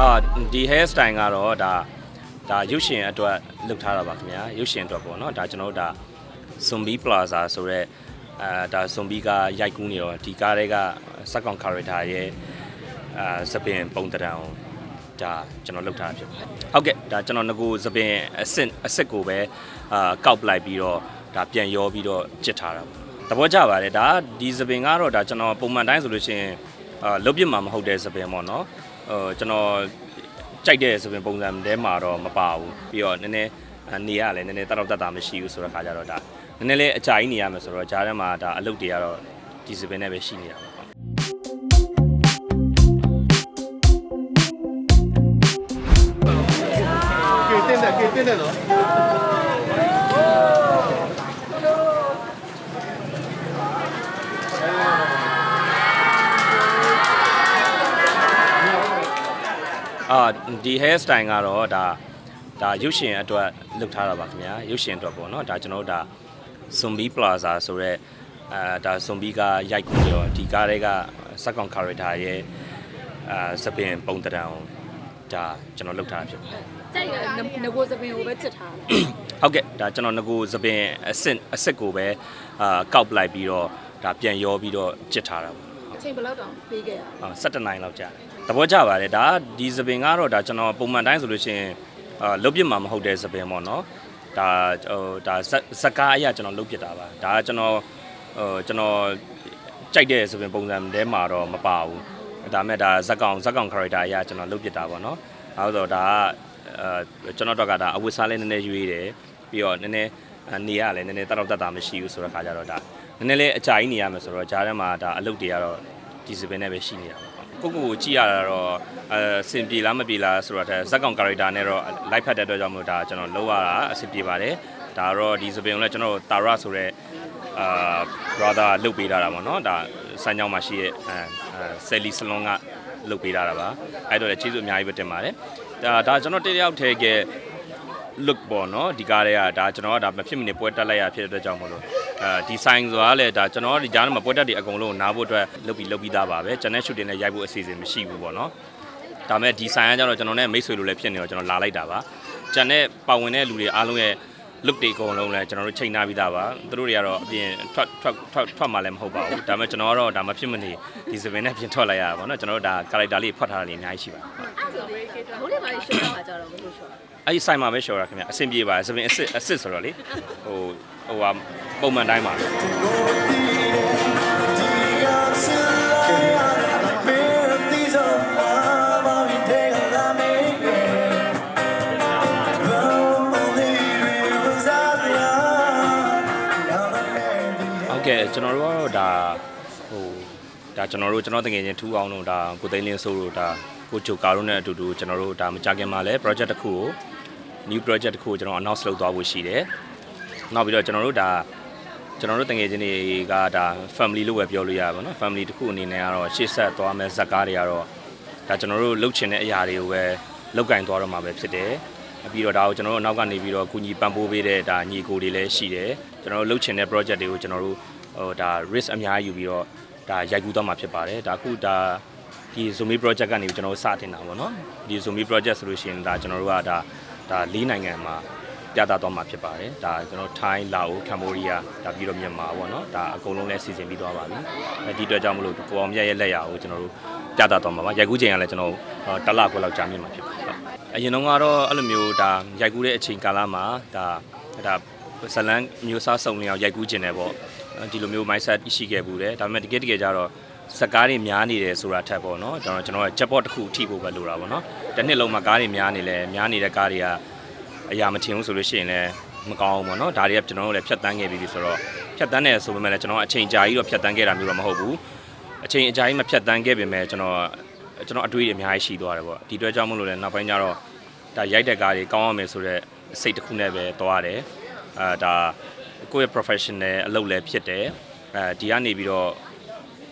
အာဒီ hair style ကတော့ဒါဒါရုပ်ရှင်အတွက်လုပ်ထားတာပါခင်ဗျာရုပ်ရှင်အတွက်ပေါ့နော်ဒါကျွန်တော်တို့ဒါ Zombie Plaza ဆိုတော့အဲဒါ Zombie ကရိုက်ကူးနေတော့ဒီကားတွေကစက်ကောင် character ရဲ့အာစပင်ပုံတံအောင်ဒါကျွန်တော်လုပ်ထားတာဖြစ်ပါတယ်ဟုတ်ကဲ့ဒါကျွန်တော်ငကိုစပင်အစစ်အစစ်ကိုပဲအာကောက်ပလိုက်ပြီးတော့ဒါပြန်ရောပြီးတော့ကြစ်ထားတာပေါ့သဘောကျပါတယ်ဒါဒီစပင်ကတော့ဒါကျွန်တော်ပုံမှန်တိုင်းဆိုလို့ရှိရင်အာလုတ်ပြစ်မှာမဟုတ်တဲ့စပင်ပေါ့နော် ဟိုကျွန်တော်ကြိုက်တယ်ဆိုရင်ပုံစံတဲမှာတော့မပါဘူးပြီးတော့နည်းနည်းနေရလည်းနည်းနည်းတတော့တတ်တာမရှိဘူးဆိုတော့ခါကြတော့ဒါနည်းနည်းလေးအကြိုင်နေရမယ်ဆိုတော့ဂျားထဲမှာဒါအလုပ်တွေကတော့ဒီစပင်းနဲ့ပဲရှိနေတာပါကဲတင်တယ်ကဲတင်တယ်နော် အာဒီ hair style ကတော့ဒါဒါရုပ်ရှင်အတွက်လုပ်ထားတာပါခင်ဗျာရုပ်ရှင်အတွက်ပေါ့နော်ဒါကျွန်တော်တို့ဒါ Zombie Plaza ဆိုတော့အဲဒါ Zombie ကရိုက်ကူးနေတော့ဒီကားတွေကစက်ကောင် character ရဲ့အာစပင်ပုံတံအောင်ဒါကျွန်တော်လုပ်ထားတာဖြစ်ပါတယ်ကြိုက်ရငကိုစပင်ကိုပဲချစ်ထားတယ်ဟုတ်ကဲ့ဒါကျွန်တော်ငကိုစပင်အစစ်အစစ်ကိုပဲအာကောက်ပလိုက်ပြီးတော့ဒါပြန်ရောပြီးတော့ကြစ်ထားတာပေါ့အချိန်ဘယ်လောက်တောင်ပေးခဲ့ရလဲအာ17နိုင်လောက်ကြာတယ် သဘောကျပါတယ်ဒါဒီစပင်ကတော့ဒါကျွန်တော်ပုံမှန်တိုင်းဆိုလို့ရှိရင်အာလုတ်ပြစ်မှာမဟုတ်တဲ့စပင်ပေါ့နော်ဒါဟိုဒါဇက်ဇက်ကားအရာကျွန်တော်လုတ်ပြစ်တာပါဒါကျွန်တော်ဟိုကျွန်တော်ကြိုက်တဲ့စပင်ပုံစံတဲမှာတော့မပါဘူးဒါမဲ့ဒါဇက်ကောင်ဇက်ကောင် character အရာကျွန်တော်လုတ်ပြစ်တာပေါ့နော်အဲဆိုတော့ဒါကအဲကျွန်တော်တော့ကဒါအဝတ်စားလေးနည်းနည်းရွေးတယ်ပြီးတော့နည်းနည်းနေရလည်းနည်းနည်းတတော့တတ်တာမရှိဘူးဆိုတော့ခါကြတော့ဒါနည်းနည်းလေးအကြိုက်နေရမယ်ဆိုတော့ဂျားထဲမှာဒါအလုပ်တွေကတော့ဒီစပင်နဲ့ပဲရှိနေတာပါ ကိုကိုကိုကြည့်ရတာတော့အဲစင်ပြေလားမပြေလားဆိုတော့ဇက်ကောင် character နဲ့တော့ live ဖတ်တဲ့အတွက်ကြောင့်မို့ဒါကျွန်တော်လောက်ရတာအဆင်ပြေပါတယ်ဒါတော့ဒီစပင်ကိုလည်းကျွန်တော်တာရဆိုတဲ့အာ brother လုတ်ပေးထားတာပေါ့နော်ဒါစမ်းကြောင်းမှာရှိရဲ့အဲဆယ်လီဆလွန်ကလုတ်ပေးထားတာပါအဲ့တော့လည်းကျေးဇူးအများကြီးပဲတင်ပါတယ်ဒါဒါကျွန်တော်တယောက်ထဲက look ပေါ့နော်ဒီကားတွေကဒါကျွန်တော်ကဒါမဖြစ်မနေပွဲတက်လိုက်ရဖြစ်တဲ့အတွက်ကြောင့်မလို့ အဲဒီ sign ဆိုတာလည်းဒါကျွန်တော်ဒီကြားထဲမှာပွဲတက်တွေအကုန်လုံးနားဖို့အတွက်လုပ်ပြီးလုပ်ပြီးသားပါပဲကျွန်တော် shooting နဲ့ရိုက်ဖို့အစီအစဉ်မရှိဘူးပေါ့နော်ဒါမဲ့ဒီ sign ကကျတော့ကျွန်တော်နဲ့မိတ်ဆွေလိုလည်းဖြစ်နေတော့ကျွန်တော်လာလိုက်တာပါကျန်တဲ့ပါဝင်တဲ့လူတွေအားလုံးရဲ့ look တွေအကုန်လုံးလည်းကျွန်တော်တို့ချိန်ထားပြီးသားပါသူတို့တွေကတော့အပြင်ထွက်ထွက်ထွက်ထွက်မှလည်းမဟုတ်ပါဘူးဒါမဲ့ကျွန်တော်ကတော့ဒါမဖြစ်မနေဒီစပင်နဲ့ပြင်ထွက်လိုက်ရတာပေါ့နော်ကျွန်တော်တို့ဒါ character လေးဖွက်ထားတာလေးအများကြီးရှိပါတယ်အဲ့ဒါဆိုဘိုးလေးပါလေးရှုပ်တာကြတော့ဘယ်လိုရှုပ်လဲ အဲ့ဒီဆိုင်မှာပဲရှော်တာခင်ဗျအဆင်ပြေပါတယ်စပင်အစ်စ်အစ်စ်ဆိုတော့လေဟိုဟိုဟာပုံမှန်တိုင်းပါဟုတ်ကဲ့ကျွန်တော်တို့ကတော့ဒါဟိုဒါကျွန်တော်တို့ကျွန်တော်တကယ်ချင်းထူအောင်လို့ဒါကိုသိန်းလင်းဆိုးလို့ဒါကိုချိုကာတို့နဲ့အတူတူကျွန်တော်တို့ဒါမကြခင်မှာလဲ project တစ်ခုကို new project တစ်ခုကိုကျွန်တော် announce လုပ်သွားဖို့ရှိတယ်။နောက်ပြီးတော့ကျွန်တော်တို့ဒါကျွန်တော်တို့တကယ်ချင်းတွေကဒါ family လို့ပဲပြောလို့ရပါဘောနော် family တစ်ခုအနေနဲ့ကတော့ရှေ့ဆက်သွားမယ်ဇက်ကားတွေကတော့ဒါကျွန်တော်တို့လှုပ်ချင်တဲ့အရာတွေကိုပဲလောက်ကင်သွားတော့မှာပဲဖြစ်တယ်။ပြီးတော့ဒါကိုကျွန်တော်တို့အနောက်ကနေပြီးတော့ကုညီပံ့ပိုးပေးတဲ့ဒါညီကိုတွေလည်းရှိတယ်။ကျွန်တော်တို့လှုပ်ချင်တဲ့ project တွေကိုကျွန်တော်တို့ဟိုဒါ risk အများကြီးယူပြီးတော့ဒါရိုက်ကူးသွားမှာဖြစ်ပါတယ်။ဒါခုဒါဒီ Zombie project ကနေကျွန်တော်တို့စတင်တာပေါ့နော်။ဒီ Zombie project ဆိုလို့ရှိရင်ဒါကျွန်တော်တို့ကဒါ ဒါ၄နိုင်ငံမှာပြသသွားမှာဖြစ်ပါတယ်။ဒါကျွန်တော်ထိုင်း၊လာအို၊ကမ္ဘောဒီးယားဒါပြီးတော့မြန်မာပေါ့နော်။ဒါအကုန်လုံးလည်းစီစဉ်ပြီးသွားပါပြီ။အဲဒီအတွက်ကြောင့်မလို့ကိုအောင်မြတ်ရဲ့လက်ရာကိုကျွန်တော်တို့ပြသသွားမှာပါ။ရိုက်ကူးချိန်ကလည်းကျွန်တော်တစ်လခွဲလောက်ကြာမြင့်မှာဖြစ်ပါတယ်။အရင်တော့ကတော့အဲ့လိုမျိုးဒါရိုက်ကူးတဲ့အချိန်ကာလမှာဒါဒါဇလန်းမျိုးစားစုံလျောက်ရိုက်ကူးခြင်းတယ်ပေါ့။ဒီလိုမျိုး mindset ရှိခဲ့ဘူးတယ်။ဒါပေမဲ့တကယ်တကယ်ကျတော့ စကားတွေများနေတယ်ဆိုတာထက်ပေါ့နော်ကျွန်တော်ကျွန်တော်က chatbot တစ်ခုထိဖို့ပဲလိုတာပေါ့နော်တစ်နှစ်လုံးမှာကားတွေများနေလဲများနေတဲ့ကားတွေကအရာမထင်ဘူးဆိုလို့ရှိရင်လည်းမကောင်းဘူးပေါ့နော်ဒါတွေကကျွန်တော်တို့လည်းဖြတ်တန်းခဲ့ပြီးပြီဆိုတော့ဖြတ်တန်းတယ်ဆိုပေမဲ့လည်းကျွန်တော်အချိန်ကြာကြီးတော့ဖြတ်တန်းခဲ့တာမျိုးတော့မဟုတ်ဘူးအချိန်အကြာကြီးမဖြတ်တန်းခဲ့ပေမဲ့ကျွန်တော်ကျွန်တော်အတွေးတွေအများကြီးရှိသွားတယ်ပေါ့ဒီအတွက်ကြောင့်မလို့လည်းနောက်ပိုင်းကျတော့ဒါရိုက်တဲ့ကားတွေကောင်းအောင်မယ်ဆိုတော့စိတ်တစ်ခုနဲ့ပဲသွားတယ်အာဒါကိုယ့်ရဲ့ professional အလုပ်လည်းဖြစ်တယ်အဲဒီကနေပြီးတော့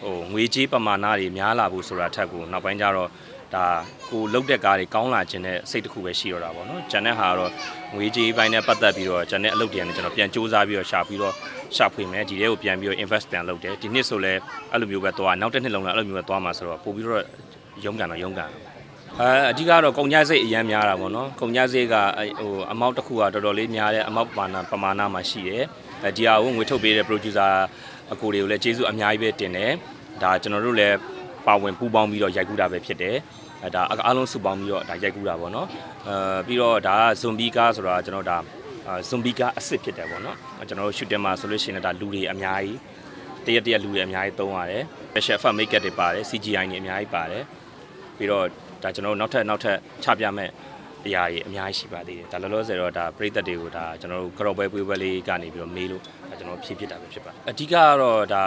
ဟိုငွေကြေးပမာဏတွေများလာဖို့ဆိုတာထက်ကိုနောက်ပိုင်းကျတော့ဒါကိုလုတ်တဲ့ကားတွေကောင်းလာခြင်းနဲ့စိတ်တစ်ခုပဲရှိတော့တာပေါ့နော်။ဂျန်တဲ့ဟာကတော့ငွေကြေးပိုင်းနဲ့ပတ်သက်ပြီးတော့ဂျန်တဲ့အလုပ်တွေကနေကျွန်တော်ပြန်စူးစမ်းပြီးတော့ရှာပြီးတော့ရှာဖွေမယ်ဒီထဲကိုပြန်ပြီးတော့ invest ပြန်လုပ်တယ်ဒီနှစ်ဆိုလဲအဲ့လိုမျိုးပဲသွားနောက်တစ်နှစ်လုံးလည်းအဲ့လိုမျိုးပဲသွားမှာဆိုတော့ပို့ပြီးတော့ရုန်းကန်တော့ရုန်းကန်အဲအဓိကတော့ကုန်ကြစိတ်အများများတာပေါ့နော်ကုန်ကြစိတ်ကအဲဟိုအမောက်တစ်ခုကတော်တော်လေးများတဲ့အမောက်ပမာဏပမာဏမှာရှိတယ်အဲဒီဟာကိုငွေထုတ်ပေးတဲ့ producer အကိုတွေကိုလည်းကျေးဇူးအများကြီးပဲတင်တယ်ဒါကျွန်တော်တို့လည်းပါဝင်ပူးပေါင်းပြီးတော့ရိုက်ကူးတာပဲဖြစ်တယ်အဲဒါအားလုံးစုပေါင်းပြီးတော့ဒါရိုက်ကူးတာပေါ့နော်အဲပြီးတော့ဒါကဇွန်ဘီကားဆိုတာကျွန်တော်ဒါဇွန်ဘီကားအစ်စ်ဖြစ်တယ်ပေါ့နော်ကျွန်တော်တို့ shooting မှာဆိုလို့ရှိရင်ဒါလူတွေအများကြီးတရက်တရက်လူတွေအများကြီးသုံးရတယ် special effect makeup တွေပါတယ် CGI တွေအများကြီးပါတယ်ပြီးတော့ဒါကျွန်တော်တို့နောက်ထပ်နောက်ထပ်ချပြမဲ့ အရာကြီးအများကြီးရှိပါသေးတယ်ဒါလောလောဆယ်တော့ဒါပရိသတ်တွေကိုဒါကျွန်တော်တို့ကြော်ပွဲပွေးပွဲလေးကနေပြီးတော့မေးလို့ဒါကျွန်တော်ဖြည့်ဖြစ်တာပဲဖြစ်ပါတယ်အဓိကကတော့ဒါ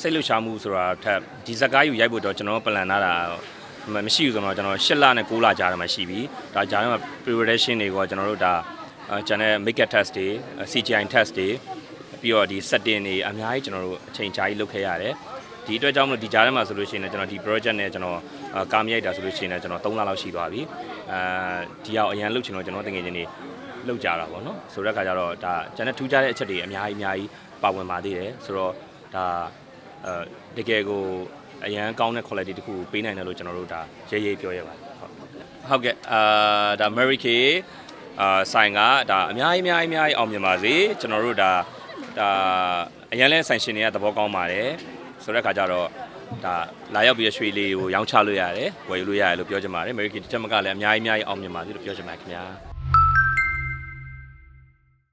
စိတ်လှုပ်ရှားမှုဆိုတာထက်ဒီဇက်ကားယူရိုက်ဖို့တော့ကျွန်တော်ပလန်ထားတာမမရှိဘူးဆိုတော့ကျွန်တော်၈လနဲ့9လကြာတယ်မှာရှိပြီဒါကြာရင် preparation တွေကကျွန်တော်တို့ဒါကျန်တဲ့ makeup test တွေ CGI test တွေပြီးတော့ဒီ setting တွေအများကြီးကျွန်တော်တို့အချိန်ကြာကြီးလုပ်ခဲ့ရတယ်ဒီအတွက်ကြောင့်မလို့ဒီကြားထဲမှာဆိုလို့ရှိရင်လည်းကျွန်တော်ဒီ project နဲ့ကျွန်တော်အာ ကာမရိုက်တာဆိုလို့ရှိရင်လည်းကျွန်တော်3လလောက်ရှိသွားပြီအဲဒီအောင်အရန်လုပ်ချင်တော့ကျွန်တော်တကယ်ချင်းနေလောက်ကြတာပေါ့နော်ဆိုတဲ့အခါကျတော့ဒါကျန်တဲ့ထူးခြားတဲ့အချက်တွေအများကြီးအများကြီးပါဝင်ပါသေးတယ်ဆိုတော့ဒါအဲတကယ်ကိုအရန်ကောင်းတဲ့ quality တခုပေးနိုင်တယ်လို့ကျွန်တော်တို့ဒါရေးရေးပြောရပါတယ်ဟုတ်ဟုတ်ကဲ့အာဒါ Mary Kay အာဆိုင်ကဒါအများကြီးအများကြီးအများကြီးအောင်မြင်ပါစေကျွန်တော်တို့ဒါဒါအရင်လဲဆိုင်ရှင်တွေကသဘောကောင်းပါတယ်ဆိုတဲ့အခါကျတော့ ဒါလာရောက်ပြီးရွှေလေးကိုရောင်းချလို့ရတယ်ဝယ်ယူလို့ရတယ်လို့ပြောချင်ပါတယ် Mary Kay ဒီချက်မကလည်းအများကြီးအများကြီးအောင်မြင်ပါစေလို့ပြောချင်ပါတယ်ခင်ဗျာ